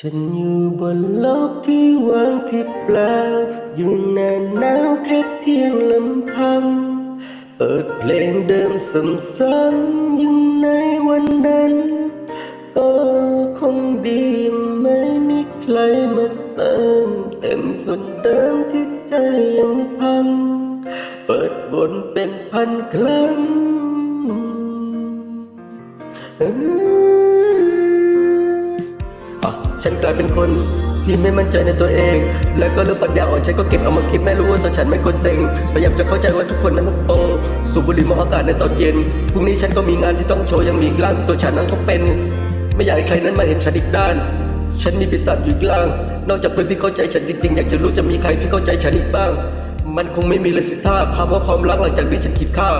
ฉันอยู่บนโลกที่ว่างที่เปล่า อยู่นานหนาวแค่เพียงลำพัง เปิดเพลงเดิมซ้ำๆยังในวันนั้น ก็คงดีไม่มีใครมาเติมเต็มคนเดิมที่ใจยังพัง เปิดบนเป็นพันครั้ง ฉันกลายเป็นคนที่ไม่มั่นใจในตัวเอง แล้วก็เรื่องปัญญาอ่อนฉันก็เก็บเอามาคิดแม่รู้ว่าฉันไม่คนเซ็งพยายามจะเข้าใจว่าทุกคนนั้นต้องโตสูบบุหรี่มองอากาศในตอนเย็นพรุ่งนี้ฉันก็มีงานที่ต้องโชว์ยังมีกร่างที่ตัวฉันนั้นต้องเป็น ไม่อยากให้ใครนั้นมาเห็นฉันอีกด้าน ฉันมีปีศาจอยู่กลาง นอกจากเพื่อนที่เข้าใจฉันจริงๆ อยากจะรู้จะมีใครที่เข้าใจฉันอีกบ้าง มันคงไม่มีเลยสิท่าคำว่าความรักหลังจากที่ฉันคิดค่า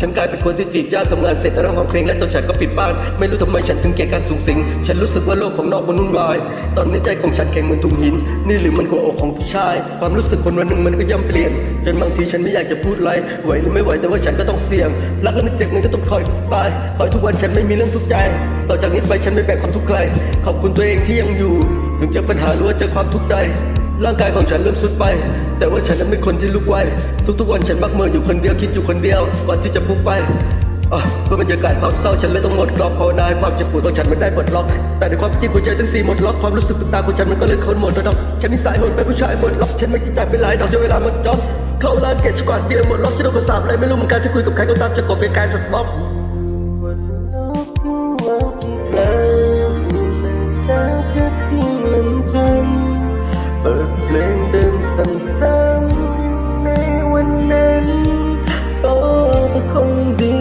ฉันกลายเป็นคนที่จีบยากทำงานเสร็จแต่เรื่องของเพลงและตัวฉันก็ปิดบ้าน ไม่รู้ทำไมฉันถึงเกลียดการสูงสิง ฉันรู้สึกว่าโลกของนอกมันวุ่นวาย ตอนนี้ใจของฉันแข็งเหมือนถุงหิน นี่หรือมันหัวอกของผู้ชาย ความรู้สึกคนวันหนึ่งมันก็ย่อมเปลี่ยน จนบางทีฉันไม่อยากจะพูดอะไรไหวหรือไม่ไหวแต่ว่าฉันก็ต้องเสี่ยง รักแล้วมันเจ็บมันก็ต้องคอยไปคอยทุกวันฉันไม่มีเรื่องทุกข์ใจ ต่อจากนี้ไปฉันไม่แบกความทุกข์ใคร ขอบคุณตัวเองที่ยังอยู่ ถึงเจอปัญหาหรือว่าเจอความทุกข์ใดร่างกายของฉันเริ่มสุดไป แต่ว่าฉันนั้นเป็นคนที่ลุกไวทุกๆวันฉันมักเมินอยู่คนเดียวคิดอยู่คนเดียวก่อนที่จะพุ่งไปเพื่อบรรยากาศความเศร้าฉันเลยต้องหมดกรอบภาวนาความเจ็บปวดของฉันมันได้ปลดล็อก แต่ในความจริงหัวใจทั้งสี่หมดล็อกความรู้สึกต่างๆของฉันมันก็เลยคนหมดระดอกฉันนิสัยโหดเป็นผู้ชายหมดล็อกฉันไม่จิตใจเป็นหลายดอกจนเวลามันจ็อกเข้าร้านเก็ตสกอตเบียร์หมดล็อกฉันโดนคนสาบอะไรไม่รู้เหมือนกันที่คุยกับใครก็ตามจะกดเป็นการทดสอบ เดิมซ้ำในวันนั้นก็คงดี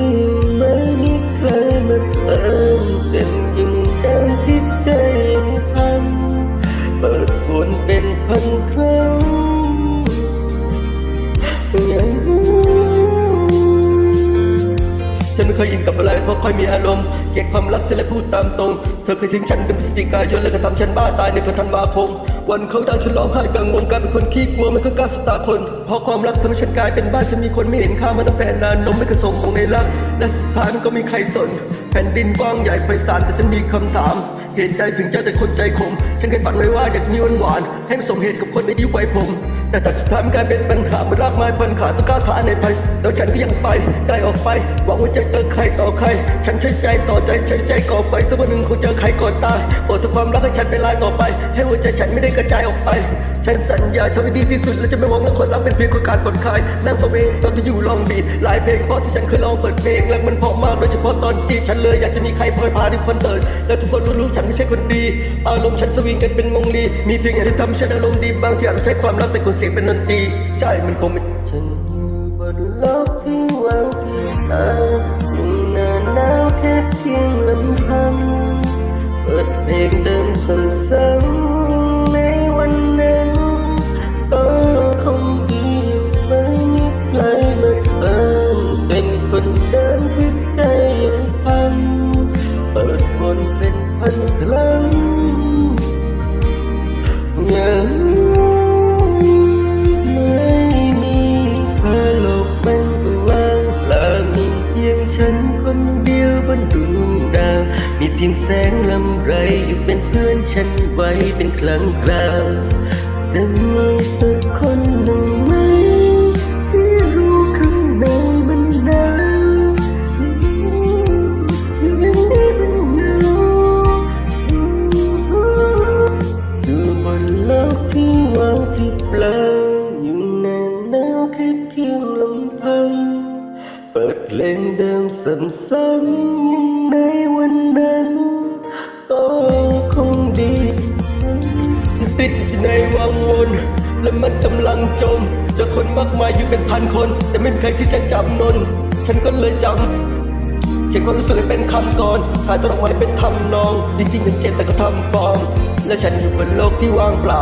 ไม่มีใครมาเติมเต็มยิ่งเดิมที่ใจยังพันเปิดวนเป็นพันครั้ง เคยอินกับอะไรเพราะค่อยมีอารมณ์เกลียดความรักฉันเลยพูดตามตรง เธอเคยทิ้งฉันเป็นพฤศจิกายนแล้วก็ทำฉันบ้าตายในเดือนธันวาคม วันเขาดาวฉันร้องไห้กลางวงกลายเป็นคนขี้กลัวไม่เคยกล้าสบตาคน เพราะความรักทำให้ฉันกลายเป็นบ้านฉันมีคนไม่เห็นค่ามาตั้งแต่นานนมไม่เคยส่งของในรัก และสุดท้ายมันก็มีใครสน แผ่นดินกว้างใหญ่ไพศาลแต่ฉันมีคำถามเหตุใจถึงเจ้าแต่คนใจคมฉันเคยฝันไว้ว่าอยากมีวันหวานให้มันสมเหตุกับคนในยุควัยผม แต่สุดท้ายมันกลายเป็นปัญหามันรากไม้พันขาต้องก้าวขาในภัยแล้วฉันก็ยังไปไกลออกไปหวังว่าจะเจอใครต่อใคร ฉันใช้ใจต่อใจใช้ใจก่อไฟสักวันหนึ่งคงเจอใครก่อนตายโปรดทุกความรักให้ฉันเป็นลายต่อไป ให้หัวใจฉันไม่ได้กระจายออกไป ฉันสัญญาทำให้ดีที่สุด และจะไม่มองว่าคนรักเป็นเพียงคนการผ่อนคลายนั่งตัวเองตอนที่อยู่ลองบีดหลายเพลงเพราะที่ฉันเคยลองเปิดเพลงและมันพราะมากโดยเฉพาะตอนจีบฉันเลยอยากจะมีใครพอยพาที่คอนเสิร์ตและทุกคนรู้ฉันไม่ใช่คนดีอารมณ์ฉันสวิงกันเป็นมงลีมีเพียงอย่างที่ทำให้ฉันอารมณ์ดีบางทีอาจใช้ความรักแต่คนเสียงเป็นดนตรีใช่มันคงไม่ฉันอยู่บนโลกที่ว่างที่ตาอยู่นานหนาวแค่เพียงลำพังเปิดเพลงเดิม พียงแสงลำไรอยู่เป็นเพื่อนฉันไว้เป็นครั้งคราวจะมีสักคนหนึ่งไหม เปิดเพลงเดิมซ้ำๆในวันนั้นก็คงดีติดในวังวนและมันกำลังจมเจอคนมากมายอยู่เป็นพันคน แต่ไม่มีใครที่จะจำนน ฉันก็เลยจำเขียนความรู้สึกให้เป็นคำก่อนถ่ายตัวออกมาให้เป็นทำนอง จริงๆฉันเจ็บแต่ก็ทำปลอมและฉันอยู่บนโลกที่ว่างเปล่า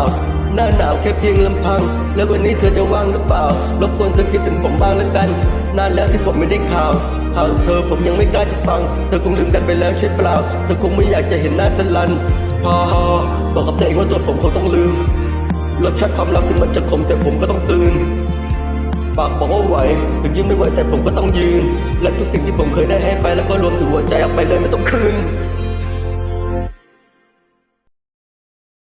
หน้าหนาวแค่เพียงลำพัง แล้ววันนี้เธอจะว่างหรือเปล่า รบกวนเธอคิดถึงผมบ้างแล้วกัน นานแล้วที่ผมไม่ได้ข่าวข่าวเธอผมยังไม่กล้าจะฟัง เธอคงลืมกันไปแล้วใช่เปล่า เธอคงไม่อยากจะเห็นหน้าสลัน พอบอกกับตัวเองว่าตัวผมคงต้องลืมรสชาติความรักถึงมันจะขมแต่ผมก็ต้องตื่นปากบอกว่าไหวถึงยืนไม่ไหวแต่ผมก็ต้องยืน และทุกสิ่งที่ผมเคยได้ให้ไปแล้วก็รวมถึงหัวใจออกไปเลยไม่ต้องคืน